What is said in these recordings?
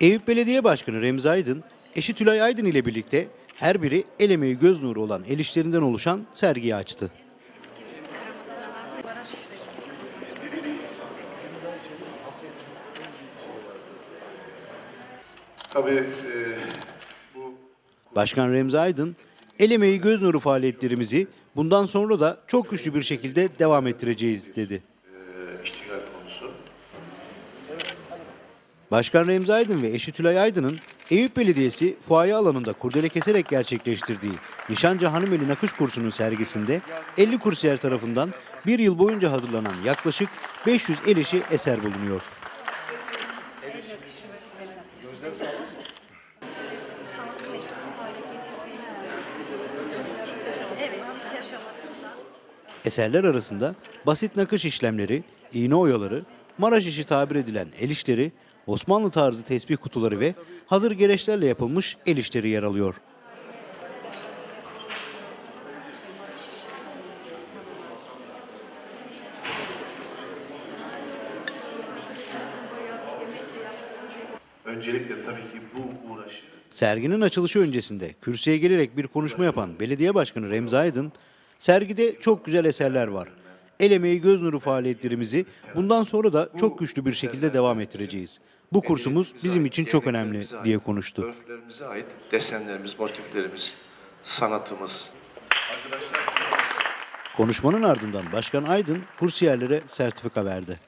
Eyüp Belediye Başkanı Remzi Aydın, eşi Tülay Aydın ile birlikte her biri el emeği göz nuru olan el işlerinden oluşan sergiyi açtı. Tabii e, Başkan Remzi Aydın, el emeği göz nuru faaliyetlerimizi bundan sonra da çok güçlü bir şekilde devam ettireceğiz dedi. Başkan Remzi Aydın ve eşi Tülay Aydın'ın Eyüp Belediyesi fuaye alanında kurdele keserek gerçekleştirdiği Nişancı Hanımeli Nakış Kursu'nun sergisinde 50 kursiyer tarafından bir yıl boyunca hazırlanan yaklaşık 500 el işi eser bulunuyor. Eserler arasında basit nakış işlemleri, iğne oyaları, Maraş işi tabir edilen el işleri, Osmanlı tarzı tesbih kutuları ve hazır gereçlerle yapılmış el işleri yer alıyor. Öncelikle tabii ki bu uğraşı Serginin açılışı öncesinde kürsüye gelerek bir konuşma yapan belediye başkanı Remzi Aydın, sergide çok güzel eserler var. El emeği göz nuru faaliyetlerimizi bundan sonra da çok güçlü bir şekilde devam ettireceğiz. Bu kursumuz bizim için çok önemli diye konuştu. Örflerimize ait desenlerimiz, motiflerimiz, sanatımız. Konuşmanın ardından Başkan Aydın kursiyerlere sertifika verdi.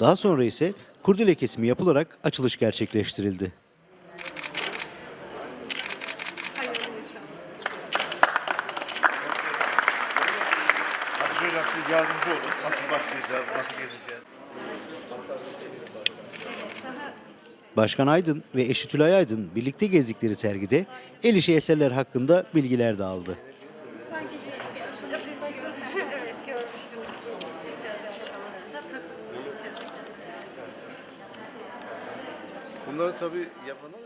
Daha sonra ise kurdele kesimi yapılarak açılış gerçekleştirildi. Yardımcı olun. Nasıl başlayacağız, nasıl gezeceğiz? Başkan Aydın ve eşi Tülay Aydın birlikte gezdikleri sergide el işi eserler hakkında bilgiler de aldı. Bunları tabii yapana